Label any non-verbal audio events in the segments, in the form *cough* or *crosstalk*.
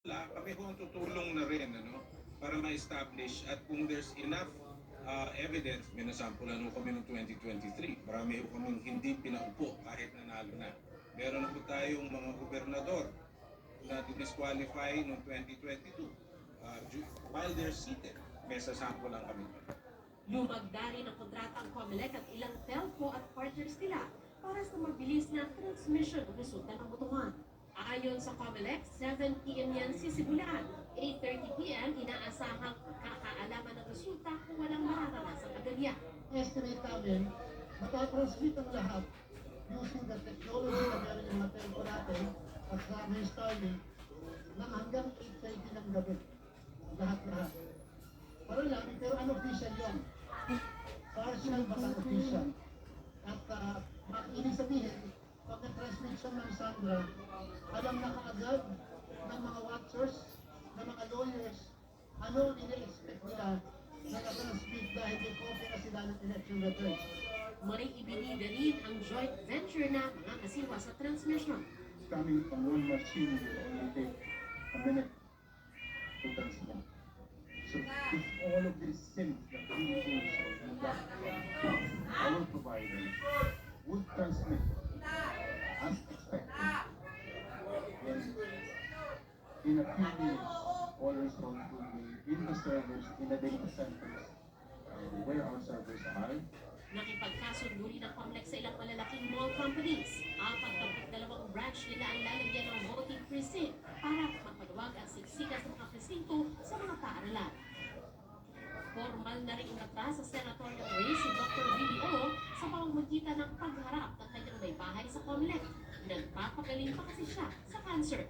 Kami ang tutulong na rin ano, para ma-establish at kung there's enough uh, evidence, minasampulan ho kami noong 2023. Marami ho kami hindi pinaupo kahit nanalo na. Meron po tayong mga gobernador na disqualify noong 2022 uh, ju- while they're seated. May sasample lang kami. Lumagda rin ang kontrata ang COMELEC at ilang telco at partners nila para sa mabilis na transmission ng resulta ng botohan. Ayon sa COMELEC, 7 p.m. yan sisimulan. 8.30 p.m. inaasahang kakaalaman ng resulta kung walang mararanasang agalya. estimate namin, matatransmit ang lahat using the technology na meron yung mga telco natin at sa may Starlink na hanggang 8.30 ng gabi. Lahat-lahat. Pero lang, pero unofficial yun. Partial but unofficial. At uh, ang ibig sabihin, pag na-transmit siya ng Sandra, alam na kaagad ng mga watchers, ng mga lawyers, ano ang ina-expect nila na na-transmit dahil may copy na sila ng election records. May ibinida rin ang joint venture na mga kasiwa sa transmission. coming from one machine will only take a minute to transmit. So if all of these things that we use and that our provider would transmit in a few minutes, results will be in the servers, in the data centers, uh, where our servers are, Nakipagkasundo rin ang COMELEC sa ilang malalaking mall companies. Apat na dalawang branch nila ang lalagyan ng voting precinct para magpaluwag ang siksikas ng mga presinto sa mga paaralan. Formal na rin umata sa senatorial race si Dr. Willie O sa pamamagitan ng pagharap ng kanyang may bahay sa COMELEC. Nagpapagaling pa kasi siya sa cancer.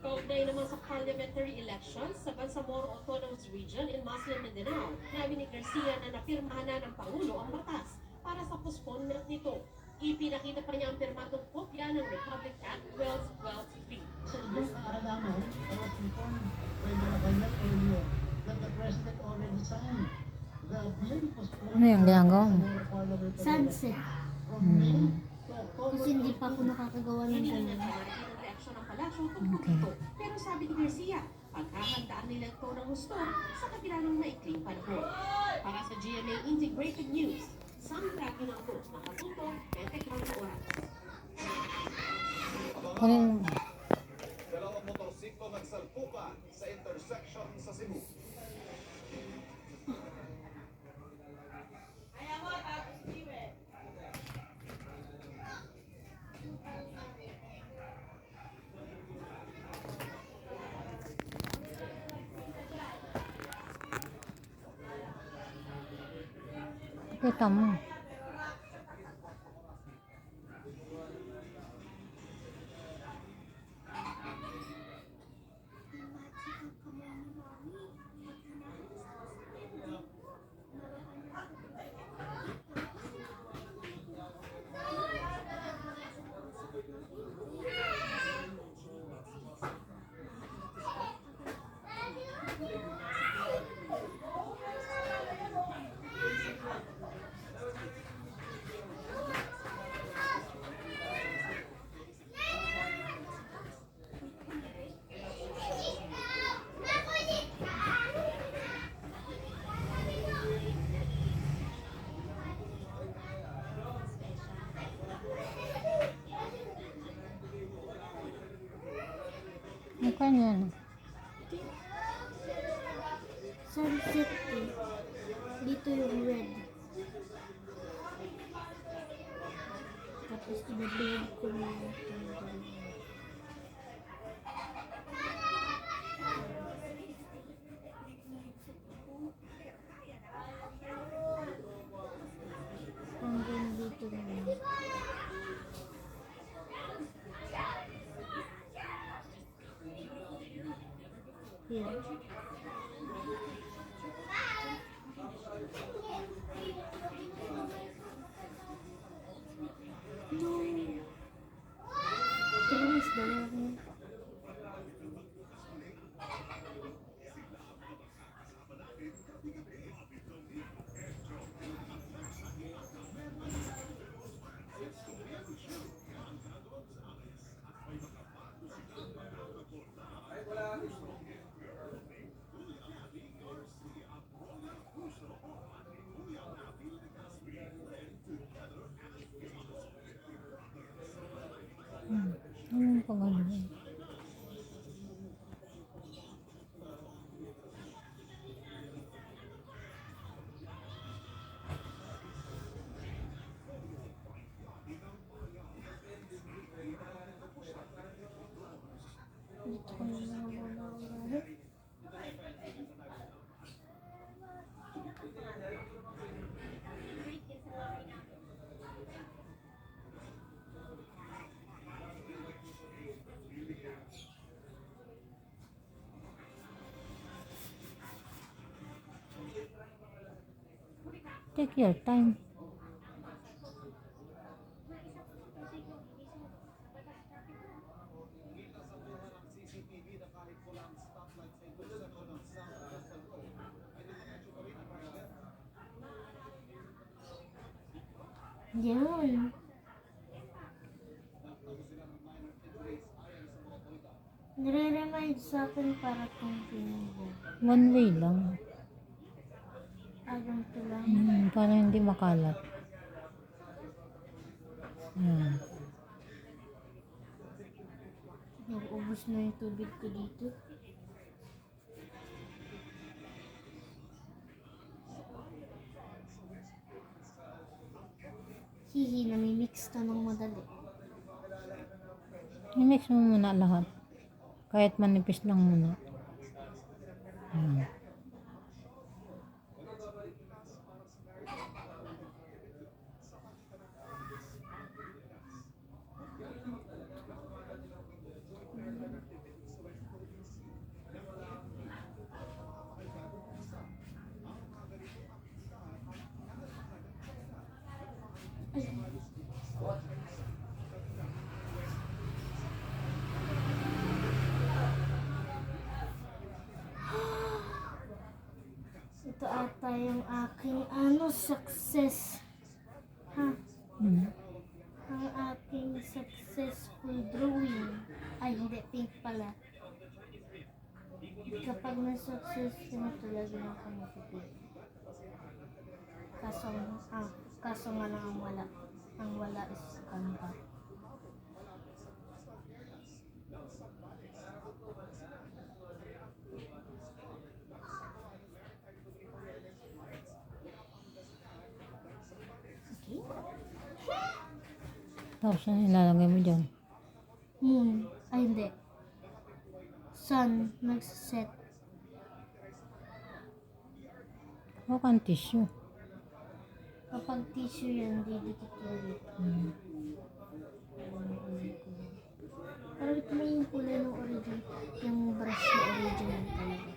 Kaugnay naman sa parliamentary elections sa Bangsamoro Autonomous Region in Muslim Mindanao, nabi ni Garcia na napirmahan na ng Pangulo ang batas para sa postponement nito. Ipinakita pa niya ang pirmadong kopya ng Republic Act 1212 Sa inyong kaalaman, I was informed by Malacanang earlier that the President already signed the bill postponing Ano yung ginagawa mo? Sunset. from May. Kasi hindi pa ako nakakagawa ng ang tungkol Okay. Pero sabi ni Garcia, paghahandaan nila ito ng gusto sa kabila ng maikling panahon. Para sa GMA Integrated News, Sandra Ginako, nakatuto, 24 oras. Kunin Dalawang motorsiklo nagsalpukan sa intersection sa Cebu. Kita mo. Ano kanya? Sunset eh. Dito yung red. Tapos ibabalik ko na ito. Yeah. No. Can I 报告里面 Take your time. Yan. Nire-remind sa akin para kung pinubo. One way lang. Alam ko lang. Hmm, para hindi makalat. Yan. Nag-ubos na yung tubig ko dito. Hihi, namimix ka ng madali. I-mix mo muna lahat. Kahit manipis lang muna. Yan. *gasps* Ito ata yung aking ano, success. Ha? Hmm. Ang aking successful drawing. Ay, hindi, pink pala. Kapag na-success ka na talaga ako mapipig. Kaso, ah, kaso nga lang ang wala. Ang wala is. Okay. Tapos ano ilalagay mo dyan? Moon. Ay, hindi. Sun. Nagsiset. Huwag kang tissue. Kapag tissue yan, didikit ulit. Hmm. Pero ito mo yung kulay ng original. Yung brush na original talaga.